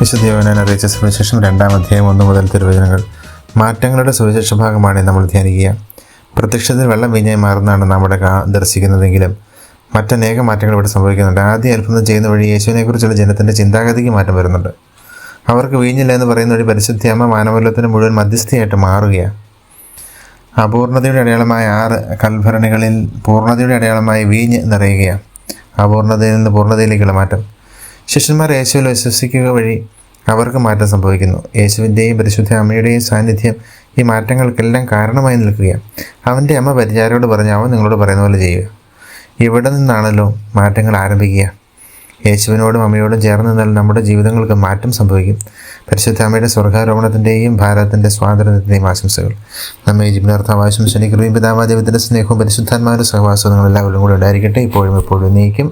വിശുദ്ധ അറിയിച്ച സുവിശേഷം രണ്ടാം അധ്യായം ഒന്ന് മുതൽ തിരുവചനങ്ങൾ. മാറ്റങ്ങളുടെ സുവിശേഷ ഭാഗമാണ് നമ്മൾ ധ്യാനിക്കുക. പ്രത്യക്ഷത്തിൽ വെള്ളം വീഞ്ഞായി മാറുന്നതാണ് നമ്മുടെ ദർശിക്കുന്നതെങ്കിലും മറ്റനേക മാറ്റങ്ങൾ ഇവിടെ സംഭവിക്കുന്നുണ്ട്. ആദ്യ അത്ഭുതം ചെയ്യുന്ന വഴി യേശുവിനെക്കുറിച്ചുള്ള ജനത്തിന്റെ ചിന്താഗതിക്ക് മാറ്റം വരുന്നുണ്ട്. അവർക്ക് വീഞ്ഞില്ല എന്ന് പറയുന്ന വഴി പരിശുദ്ധി അമ്മ മാനവല്ലത്തിന് മുഴുവൻ മധ്യസ്ഥയായിട്ട് മാറുകയാണ്. അപൂർണതയുടെ അടയാളമായ ആറ് കൽഭരണികളിൽ പൂർണതയുടെ അടയാളമായി വീഞ്ഞ് നിറയുകയാണ്. അപൂർണതയിൽ നിന്ന് പൂർണതയിലേക്കുള്ള മാറ്റം. ശിഷ്യന്മാർ യേശുവിൽ വിശ്വസിക്കുക വഴി അവർക്ക് മാറ്റം സംഭവിക്കുന്നു. യേശുവിന്റെയും പരിശുദ്ധ അമ്മയുടെയും സാന്നിധ്യം ഈ മാറ്റങ്ങൾക്കെല്ലാം കാരണമായി നിൽക്കുകയാണ്. അവന്റെ അമ്മ പരിചാരോട് പറഞ്ഞ് അവൻ നിങ്ങളോട് പറയുന്ന പോലെ ചെയ്യുക. ഇവിടെ നിന്നാണല്ലോ മാറ്റങ്ങൾ ആരംഭിക്കുക. യേശുവിനോടും അമ്മയോടും ചേർന്ന് നിന്നാൽ നമ്മുടെ ജീവിതങ്ങൾക്ക് മാറ്റം സംഭവിക്കും. പരിശുദ്ധ അമ്മയുടെ സ്വർഗാരോപണത്തിന്റെയും ഭാരതത്തിന്റെ സ്വാതന്ത്ര്യത്തിന്റെയും ആശംസകൾ. നമ്മെ ജിബ്നാർത്ഥം ആശംസനിക്കുകയും കൃപയും പിതാവാദേവത്തിന്റെ സ്നേഹവും പരിശുദ്ധാത്മാവിന്റെ സഹവാസവും നിങ്ങളെല്ലാവരും കൂടെ ഉണ്ടായിരിക്കട്ടെ. ഇപ്പോഴും എപ്പോഴും നീക്കും.